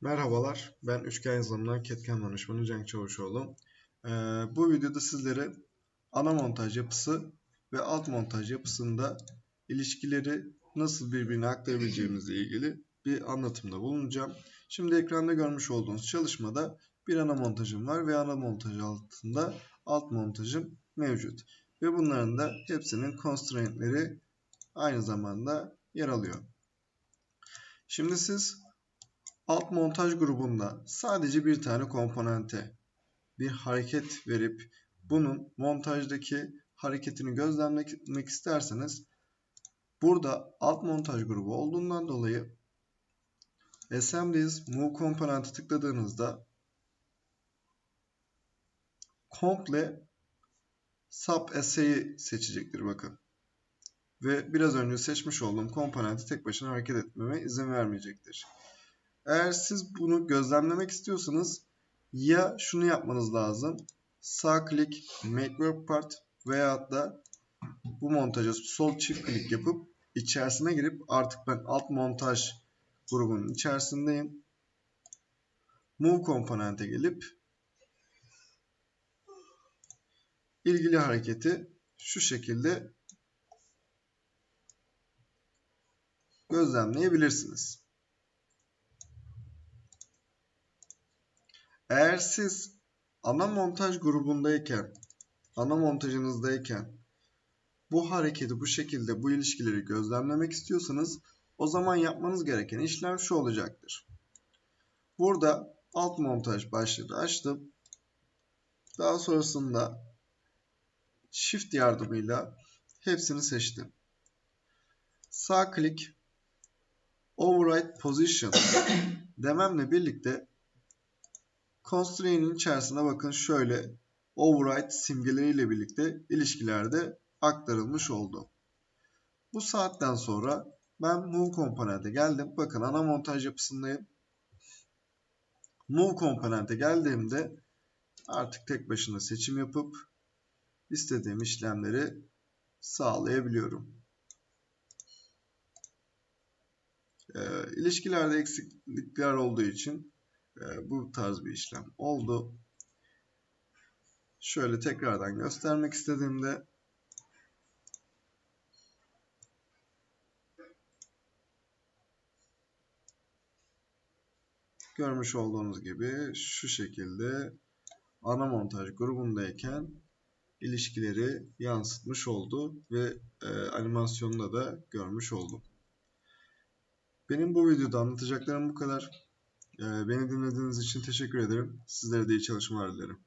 Merhabalar, ben Üçgen Yazılım'dan Ketken Danışmanı Cenk Çavuşoğlu. Ee, bu videoda sizlere ana montaj yapısı ve alt montaj yapısında ilişkileri nasıl birbirine aktarabileceğimizle ilgili bir anlatımda bulunacağım. Şimdi ekranda görmüş olduğunuz çalışmada bir ana montajım var ve ana montaj altında alt montajım mevcut. Ve bunların da hepsinin constraintleri aynı zamanda yer alıyor. Şimdi siz alt montaj grubunda sadece bir tane komponente bir hareket verip bunun montajdaki hareketini gözlemlemek isterseniz burada alt montaj grubu olduğundan dolayı Assemblies Move komponenti tıkladığınızda komple sub assay'i seçecektir bakın. Ve biraz önce seçmiş olduğum komponenti tek başına hareket etmeme izin vermeyecektir. Eğer siz bunu gözlemlemek istiyorsanız ya şunu yapmanız lazım. Sağ klik Make Work Part veya da bu montaja sol çift klik yapıp içerisine girip artık ben alt montaj grubunun içerisindeyim. Move komponente gelip ilgili hareketi şu şekilde gözlemleyebilirsiniz. Eğer siz ana montaj grubundayken, ana montajınızdayken bu hareketi bu şekilde bu ilişkileri gözlemlemek istiyorsanız o zaman yapmanız gereken işlem şu olacaktır. Burada alt montaj başlığı açtım. Daha sonrasında Shift yardımıyla hepsini seçtim. Sağ klik Override Position dememle birlikte Constraint'in içerisine bakın şöyle override simgeleriyle birlikte ilişkilerde aktarılmış oldu. Bu saatten sonra ben move komponente geldim. Bakın ana montaj yapısındayım. Move komponente geldiğimde artık tek başına seçim yapıp istediğim işlemleri sağlayabiliyorum. E, ilişkilerde eksiklikler olduğu için e, bu tarz bir işlem oldu. Şöyle tekrardan göstermek istediğimde görmüş olduğunuz gibi şu şekilde ana montaj grubundayken ilişkileri yansıtmış oldu ve e, animasyonunda da görmüş oldum. Benim bu videoda anlatacaklarım bu kadar. Ee, beni dinlediğiniz için teşekkür ederim. Sizlere de iyi çalışmalar dilerim.